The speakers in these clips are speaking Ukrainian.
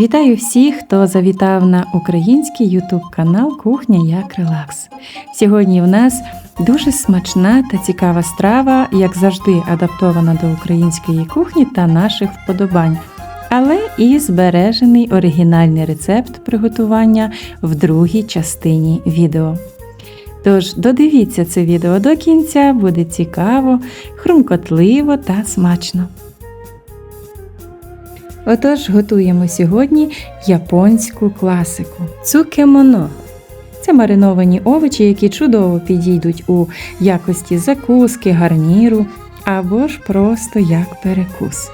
Вітаю всіх, хто завітав на український ютуб канал Кухня як Релакс. Сьогодні в нас дуже смачна та цікава страва, як завжди, адаптована до української кухні та наших вподобань, але і збережений оригінальний рецепт приготування в другій частині відео. Тож додивіться це відео до кінця, буде цікаво, хрумкотливо та смачно. Отож, готуємо сьогодні японську класику цукемоно. Це мариновані овочі, які чудово підійдуть у якості закуски, гарніру або ж просто як перекус.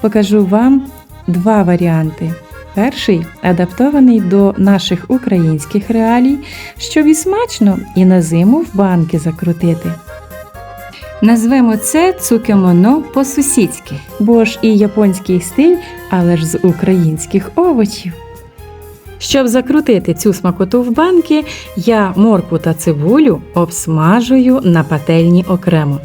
Покажу вам два варіанти. Перший адаптований до наших українських реалій, щоб і смачно, і на зиму в банки закрутити. Назвемо це цукемоно по-сусідськи, бо ж і японський стиль, але ж з українських овочів. Щоб закрутити цю смакоту в банки, я моркву та цибулю обсмажую на пательні окремо.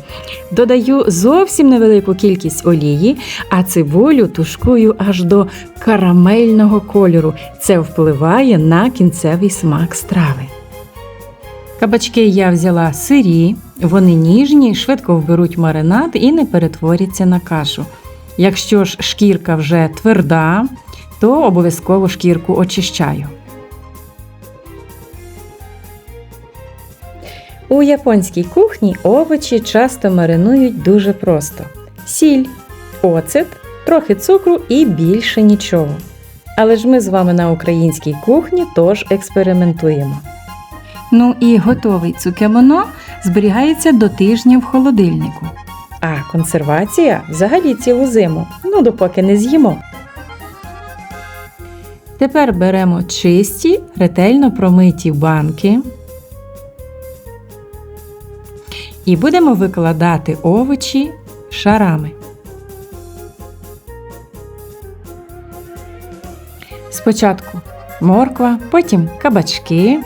Додаю зовсім невелику кількість олії, а цибулю тушкую аж до карамельного кольору. Це впливає на кінцевий смак страви. Кабачки я взяла сирі, вони ніжні, швидко вберуть маринад і не перетворяться на кашу. Якщо ж шкірка вже тверда, то обов'язково шкірку очищаю. У японській кухні овочі часто маринують дуже просто: сіль, оцет, трохи цукру і більше нічого. Але ж ми з вами на українській кухні тож експериментуємо. Ну і готовий цукемоно зберігається до тижня в холодильнику. Консервація взагалі цілу зиму, ну допоки не з'їмо. Тепер беремо чисті, ретельно промиті банки і будемо викладати овочі шарами. Спочатку морква, потім кабачки,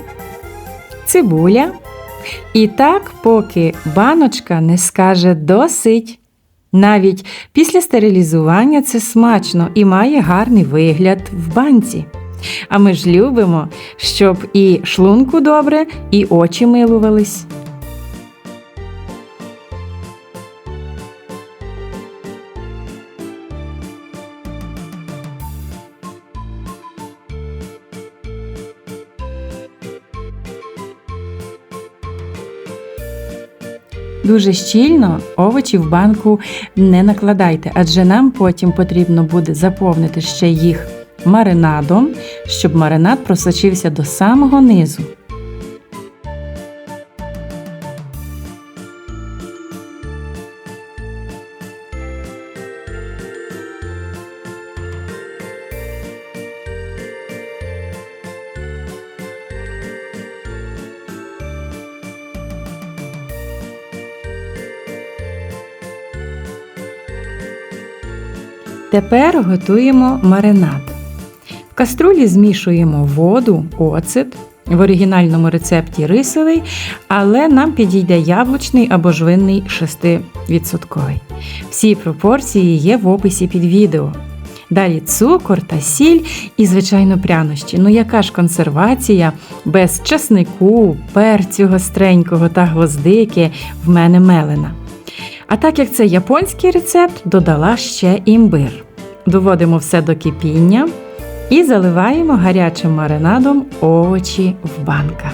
цибуля. І так, поки баночка не скаже досить. Навіть після стерилізування це смачно і має гарний вигляд в банці. А ми ж любимо, щоб і шлунку добре, і очі милувались. Дуже щільно овочі в банку не накладайте, адже нам потім потрібно буде заповнити ще їх маринадом, щоб маринад просочився до самого низу. Тепер готуємо маринад. В каструлі змішуємо воду, оцет. В оригінальному рецепті рисовий, але нам підійде яблучний або ж винний 6%. Всі пропорції є в описі під відео. Далі цукор та сіль і, звичайно, прянощі. Ну яка ж консервація без часнику, перцю гостренького та гвоздики в мене мелена. А так як це японський рецепт, додала ще імбир. Доводимо все до кипіння і заливаємо гарячим маринадом овочі в банках.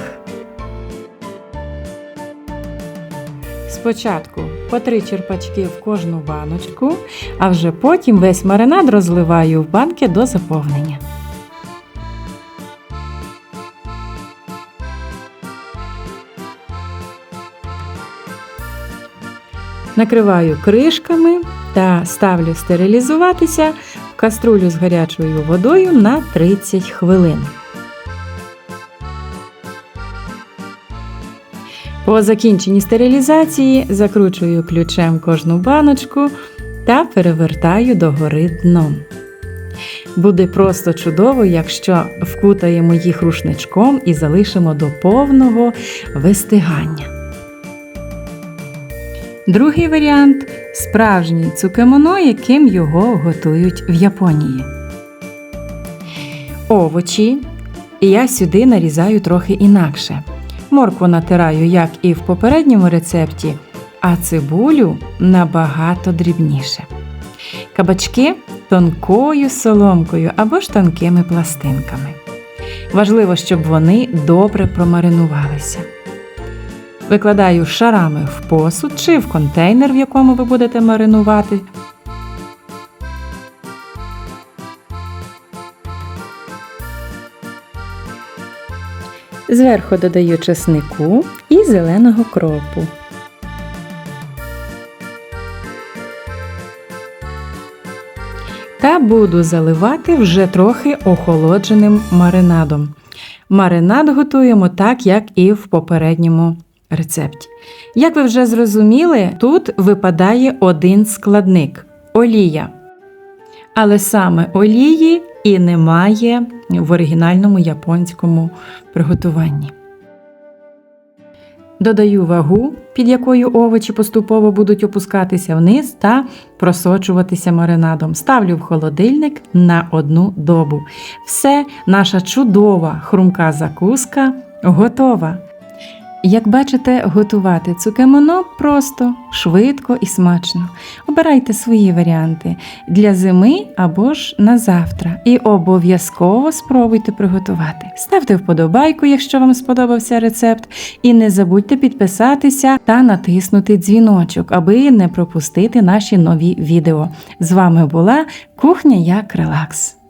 Спочатку по три черпачки в кожну баночку, а вже потім весь маринад розливаю в банки до заповнення. Накриваю кришками та ставлю стерилізуватися в каструлю з гарячою водою на 30 хвилин. По закінченні стерилізації закручую ключем кожну баночку та перевертаю догори дном. Буде просто чудово, якщо вкутаємо їх рушничком і залишимо до повного вистигання. Другий варіант справжній цукемоно, яким його готують в Японії. Овочі я сюди нарізаю трохи інакше. Моркву натираю, як і в попередньому рецепті, а цибулю набагато дрібніше. Кабачки тонкою соломкою або ж тонкими пластинками. Важливо, щоб вони добре промаринувалися. Викладаю шарами в посуд чи в контейнер, в якому ви будете маринувати. Зверху додаю чеснику і зеленого кропу. Та буду заливати вже трохи охолодженим маринадом. Маринад готуємо так, як і в попередньому рецепті. Як ви вже зрозуміли, тут випадає один складник олія. Але саме олії і немає в оригінальному японському приготуванні. Додаю вагу, під якою овочі поступово будуть опускатися вниз та просочуватися маринадом. Ставлю в холодильник на одну добу. Все, наша чудова хрумка закуска готова. Як бачите, готувати цукемоно просто, швидко і смачно. Обирайте свої варіанти для зими або ж на завтра. І обов'язково спробуйте приготувати. Ставте вподобайку, якщо вам сподобався рецепт, і не забудьте підписатися та натиснути дзвіночок, аби не пропустити наші нові відео. З вами була кухня як релакс.